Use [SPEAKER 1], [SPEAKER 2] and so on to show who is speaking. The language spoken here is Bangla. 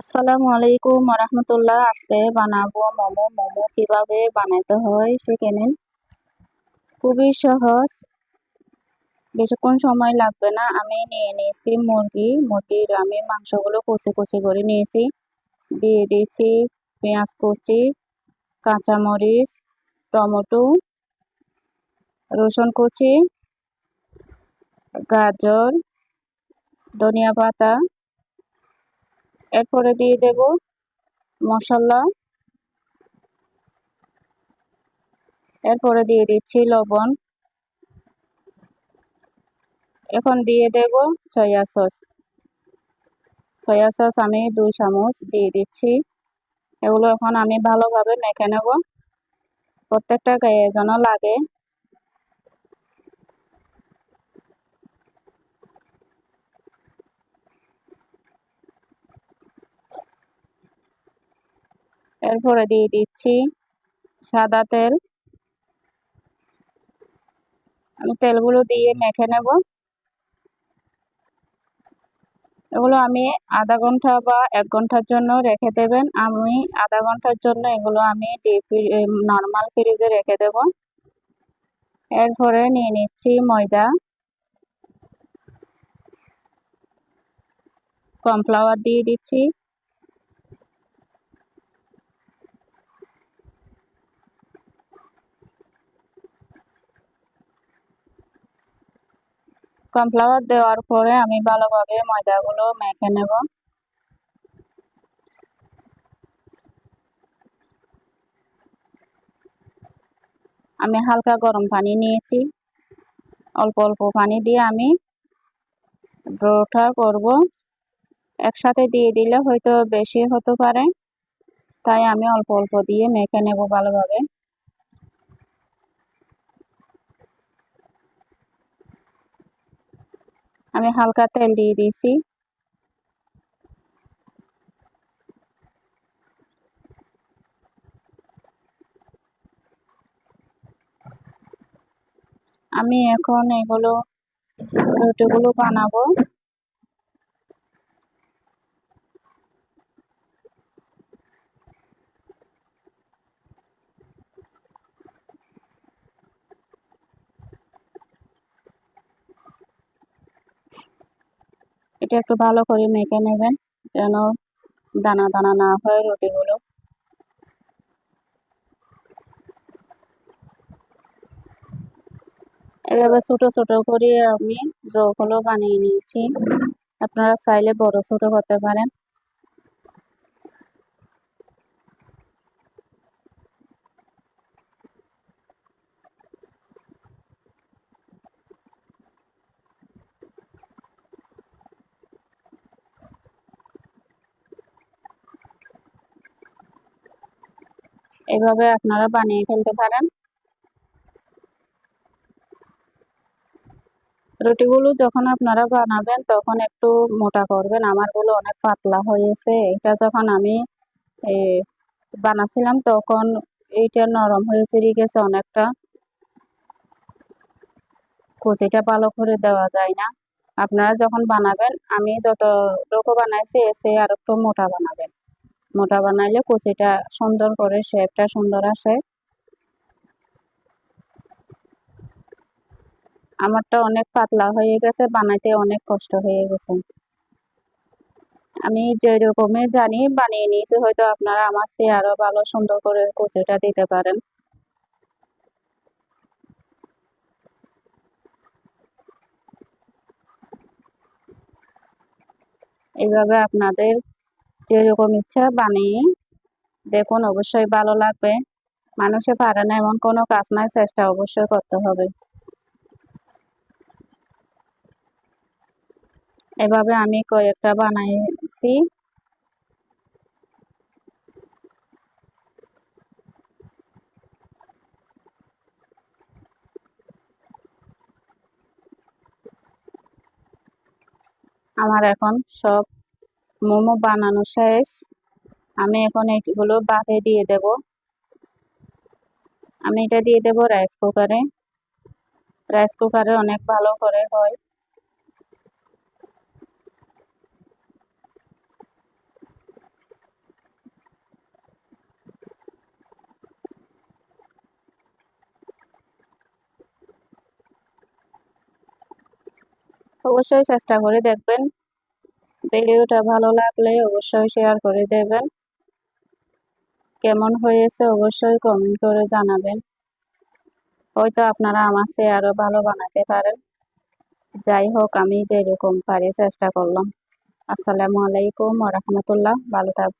[SPEAKER 1] আসসালামু আলাইকুম রহমতুল্লাহ আজকে বানাবো মোমো। মোমো কীভাবে বানাতে হয় শিখে নিন। খুবই সহজ। বেশিক্ষণ সময় লাগবে না। আমি নিয়ে নিয়েছি মুরগি। মুরগির আমি মাংসগুলো কুচি কুচি করে নিয়েছি। দিয়ে দিয়েছি পেঁয়াজ কুচি, কাঁচামরিচ, টমেটো, রসুন কুচি, গাজর, ধনিয়া পাতা এরপরে দিয়ে দেব মশলা। এরপরে দিয়ে দিচ্ছি লবণ। এখন দিয়ে দেব সয়া সস। সয়া সস আমি দুই চামচ দিয়ে দিচ্ছি। এগুলো এখন আমি ভালোভাবে মেখে নেব। প্রত্যেকটা গায়ে যেন লাগে। এরপরে দিয়ে দিচ্ছি সাদা তেল। আমি তেলগুলো দিয়ে মেখে নেব। এগুলো আমি আধা ঘণ্টা বা এক ঘণ্টার জন্য রেখে দেবেন। আমি আধা ঘণ্টার জন্য এগুলো আমি নর্মাল ফ্রিজে রেখে দেব। এরপরে নিয়ে নিচ্ছি ময়দা। কর্নফ্লাওয়ার দিয়ে দিচ্ছি। কর্নফ্লাওয়ার দেওয়ার পরে আমি ভালোভাবে ময়দাগুলো মেখে নেব। আমি হালকা গরম পানি নিয়েছি। অল্প অল্প পানি দিয়ে আমি ডোটা করব। একসাথে দিয়ে দিলে হয়তো বেশি হতে পারে। তাই আমি অল্প অল্প দিয়ে মেখে নেব ভালোভাবে। আমি হালকা তেল দিয়ে দিয়েছি। আমি এখন এগুলো রুটিগুলো বানাবো। এটা একটু ভালো করে মেখে নেবেন, যেন দানা দানা না হয় রুটিগুলো। এভাবে ছোট ছোট করে আমি রোগুলো বানিয়ে নিয়েছি। আপনারা চাইলে বড় ছোট হতে পারেন। এভাবে আপনারা বানিয়ে ফেলতে পারেন। রুটিগুলো যখন আপনারা বানাবেন, তখন একটু মোটা করবেন। আমারগুলো অনেক পাতলা হয়েছে। এটা যখন আমি বানাচ্ছিলাম তখন এইটা নরম হয়ে চিড়ে গেছে অনেকটা। কুচিটা ভালো করে দেওয়া যায় না। আপনারা যখন বানাবেন, আমি যতটুকু বানাইছি, এসে আর একটু মোটা বানাবেন। মোটা বানাইলে কুচিটা সুন্দর করে শেপটা সুন্দর আসে। আমারটা অনেক পাতলা হয়ে গেছে, বানাইতে অনেক কষ্ট হয়ে গেছে। আমি যে রকমের জানি বানিয়ে নিয়েছি, হয়তো আপনারা আমার চেয়ে আরও ভালো সুন্দর করে কুচিটা দিতে পারেন। এইভাবে আপনাদের যেরকম ইচ্ছা বানিয়ে দেখুন, অবশ্যই ভালো লাগবে। মানুষে পারে না, এমন কোনো কাজ নাই, চেষ্টা অবশ্যই করতে হবে। এভাবে আমি কয়েকটা বানাইছি। আমার এখন সব মোমো বানানো শেষ। আমি এখন এগুলো বাফে দিয়ে দেব। আমি এটা দিয়ে দেব রাইস কুকারে রাইস কুকারে অনেক ভালো করে হয়। অবশ্যই চেষ্টা করে দেখবেন। ভিডিওটা ভালো লাগলে অবশ্যই শেয়ার করে দেবেন। কেমন হয়েছে অবশ্যই কমেন্ট করে জানাবেন। হয়তো আপনারা আমার চেয়ে ভালো বানাতে পারেন। যাই হোক, আমি যেরকম পারি চেষ্টা করলাম। আসসালামু আলাইকুম রহমতুল্লাহ। ভালো থাকবেন